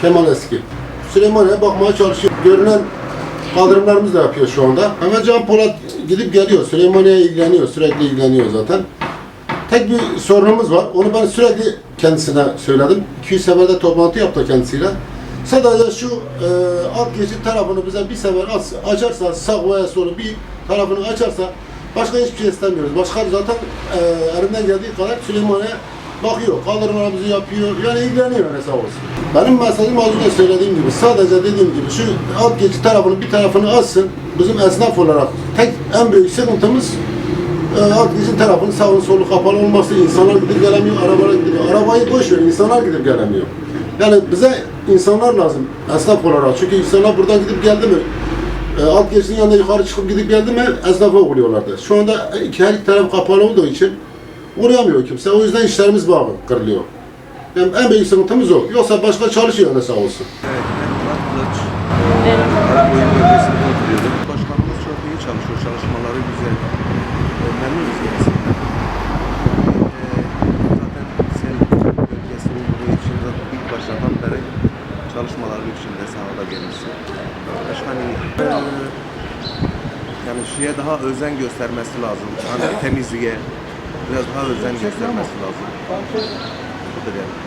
Kemal Eski. Süleymaniye'ye bakmaya çalışıyor. Görünen kaldırımlarımız da yapıyor şu anda. Hemen Can Polat gidip geliyor. Süleymaniye'ye ilgileniyor. Sürekli ilgileniyor zaten. Tek bir sorunumuz var. Onu ben sürekli kendisine söyledim. 200 seferde toplantı yaptı kendisiyle. Sadece şu e, alt geçit tarafını bize bir sefer aç- açarsa, sağ veya solu bir tarafını açarsa başka hiçbir şey istemiyoruz. Başka zaten e, elinden geldiği kadar Süleymaniye bakıyor. Kaldırımlarımızı yapıyor. Yani ilgileniyor ne sağ olsun. Benim mesajım az önce söylediğim gibi sadece dediğim gibi şu alt geçit tarafını bir tarafını açsın. Bizim esnaf olarak tek en büyük sıkıntımız e, alt geçit tarafının sağın solu kapalı olması, insanlar gidip gelemiyor, arabalar gidip Arabayı boş ver, insanlar gidip gelemiyor. Yani bize insanlar lazım esnaf olarak. Çünkü insanlar buradan gidip geldi mi, e, alt geçitin yanında yukarı çıkıp gidip geldi mi esnafa uğruyorlardı. Şu anda iki, her iki taraf kapalı olduğu için uğrayamıyor kimse. O yüzden işlerimiz bağlı, kırılıyor. Yani en büyük sıkıntımız o. Yoksa başka çalışıyor ne sağ olsun. Evet, ben Murat Kılıç. Karakoyun bölgesinde oturuyorum. Başkanımız çok iyi çalışıyor, çalışmaları güzel. Ee, Memnunuz kendisinden. Ee, Zaten sel bölgesi olduğu için zaten ilk başlardan beri çalışmaları içinde sahada gelirse. Ee, yani şeye daha özen göstermesi lazım. Hani temizliğe biraz daha özen göstermesi lazım. Budur yani.